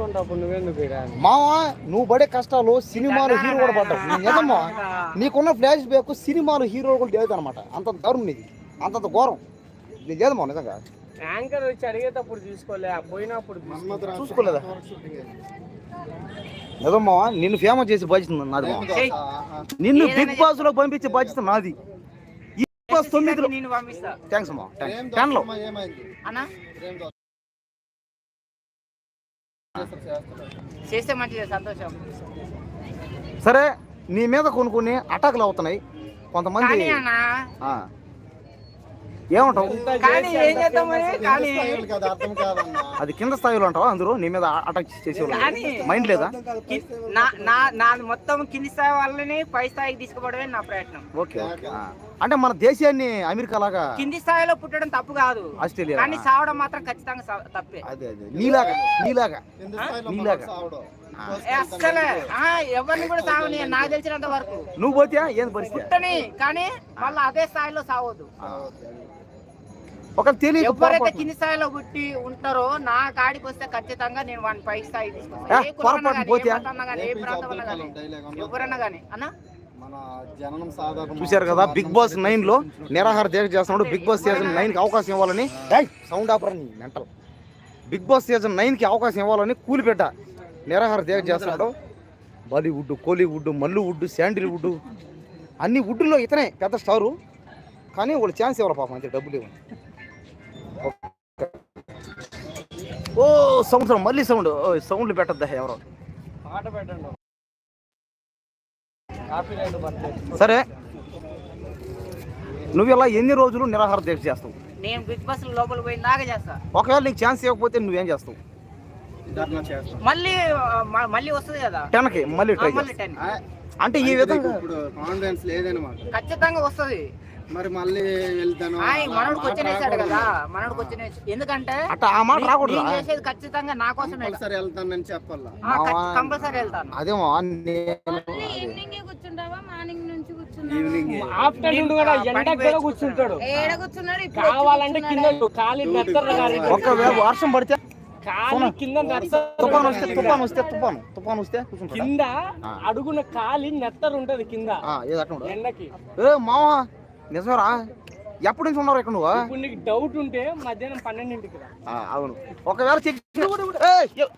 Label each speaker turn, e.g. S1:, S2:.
S1: నువ్వెందుకు?
S2: మావా నువ్వు పడే కష్టాలు సినిమాలు హీరో కూడా పడ్డావు. నీ నిజమ్మా నీకున్న ఫ్లాష్ బ్యాక్ సినిమాలు హీరో కూడా లేదు అనమాట అంత దారుణం నీది అంతంత ఘోరం. నీకు లేదమ్మా నిజంగా?
S1: యాంకర్ వచ్చి అడిగేటప్పుడు తీసుకోలే పోయినప్పుడు.
S2: చూసుకోలేదా? నిజమ్మా నిన్ను ఫేమస్ చేసి బాధ్యత నాది. నిన్ను బిగ్ బాస్లో పంపించే బాధ్యత నాది. ఈ బిగ్ బాస్ తొమ్మిదిలో థ్యాంక్స్ అమ్మా టెన్లో.
S3: అన్నా? చేస్తే మంచిది సంతోషం
S2: సరే నీ మీద కొన్ని కొన్ని అటాకులు అవుతున్నాయి కొంతమంది. ఏమంటావు?
S3: కానీ ఏం చేద్దాం మరి? కానీ
S2: అది కింద స్థాయిలో అంటావా? అందరూ నీ మీద అటాక్ చేసేవాళ్ళు
S3: కానీ
S2: మైండ్ లేదా?
S3: నా నా నాది మొత్తం కింది స్థాయి వాళ్ళని పై స్థాయికి తీసుకుపోవడమే నా ప్రయత్నం.
S2: ఓకే. అంటే మన దేశాన్ని అమెరికా లాగా
S3: కింది స్థాయిలో పుట్టడం తప్పు కాదు.
S2: ఆస్ట్రేలియా
S3: కానీ సావడం మాత్రం ఖచ్చితంగా తప్పే.
S2: అదే అదే. నీలాగా నీలాగా. నీలాగా.
S3: అస్సలే. ఆ, ఎవరిని కూడా సావని నాకు తెలిసినంత వరకు.
S2: నువ్వు పోతే ఏం పరిస్థితి?
S3: పుట్టని కానీ మళ్ళీ అదే స్థాయిలో
S2: ఆ. ఒక తెలియక
S3: ఎవరైతే కింది స్థాయిలో పుట్టి ఉంటారో నా కాడికి వస్తే ఖచ్చితంగా నేను వాడిని పై స్థాయి కానీ ఎవరన్నా కానీ అన్న?
S4: మన జననం సాధారణ
S2: చూశారు కదా బిగ్ బాస్ నైన్లో నిరాహార దీక్ష చేస్తున్నాడు. బిగ్ బాస్ సీజన్ నైన్కి అవకాశం ఇవ్వాలని. సౌండ్ ఆపరా నీ మెంటల్. బిగ్ బాస్ సీజన్ నైన్కి అవకాశం ఇవ్వాలని కూలిపెట్ట. నిరాహార దీక్ష చేస్తున్నాడు బాలీవుడ్ కోలీవుడ్ మల్లువుడ్ శాండిల్వుడ్ అన్ని వుడ్లో ఇతనే పెద్ద స్టారు. కానీ వాళ్ళు ఛాన్స్ ఇవ్వాలి పాపం? అంతే డబ్బులు ఇవ్వండి. ఓ సౌండ్ సౌండ్ మళ్ళీ సౌండ్. సౌండ్లు పెట్టద్దా ఎవరో?
S1: పాట పెట్టండి.
S2: సరే. నువ్వు ఇలా ఎన్ని రోజులు నిరాహార దీక్ష చేస్తావు?
S3: నేను బిగ్ బాస్ లోపల పోయిన దాకా చేస్తా.
S2: ఒకవేళ నీకు ఛాన్స్ ఇవ్వకపోతే నువ్వేం చేస్తావు?
S3: మళ్ళీ మళ్ళీ వస్తుంది కదా?
S2: మళ్ళీ
S3: ఆ,
S2: ట్రై
S3: మళ్ళీ టెన్
S4: ఆ,
S2: అంటే ఈ విధంగా
S4: ఇప్పుడు కాన్ఫిడెన్స్ లేదనమాట
S3: ఖచ్చితంగా వస్తుంది.
S4: మరి మళ్ళీ వెళ్తాను
S3: మనోడికి
S4: రాకూడదు.
S3: కదా మనోడికి వచ్చిన ఎందుకంటే
S2: అట్ట ఆ మాట
S3: నే-
S2: రాకూడదు
S3: నేను చేసేది ఖచ్చితంగా నా కోసమే
S4: కంపల్సరీ వెళ్తానని చెప్పాలా.
S3: కంపల్సరీ వెళ్తాను.
S2: అదేమో నేను
S5: ఈవినింగ్ కూర్చుంటావా? మార్నింగ్ నుంచి
S4: ఈవినింగ్
S1: ఆఫ్టర్నూన్ కూడా ఎండకు కూడా కూర్చుంటాడు.
S5: ఏడ కూర్చున్నాడు?
S1: కావాలంటే కింద
S2: ఒకవేళ వర్షం పడితే
S1: ఖాళీ కింద
S2: తుఫాన్ వస్తే తుఫాన్ వస్తే తుఫాను తుఫాన్ వస్తే
S1: కింద. అడుగున ఖాళీ నెత్తరు ఉంటది కింద. ఎండకి
S2: ఏ మావా నిజమేరా? ఎప్పటి నుంచి ఉన్నారు ఇక్కడ నువ్వు?
S1: ఇప్పుడు నీకు డౌట్ ఉంటే మధ్యాహ్నం పన్నెండింటికి
S2: అవును. ఒకవేళ చెక్ ఏయ్, ఏ-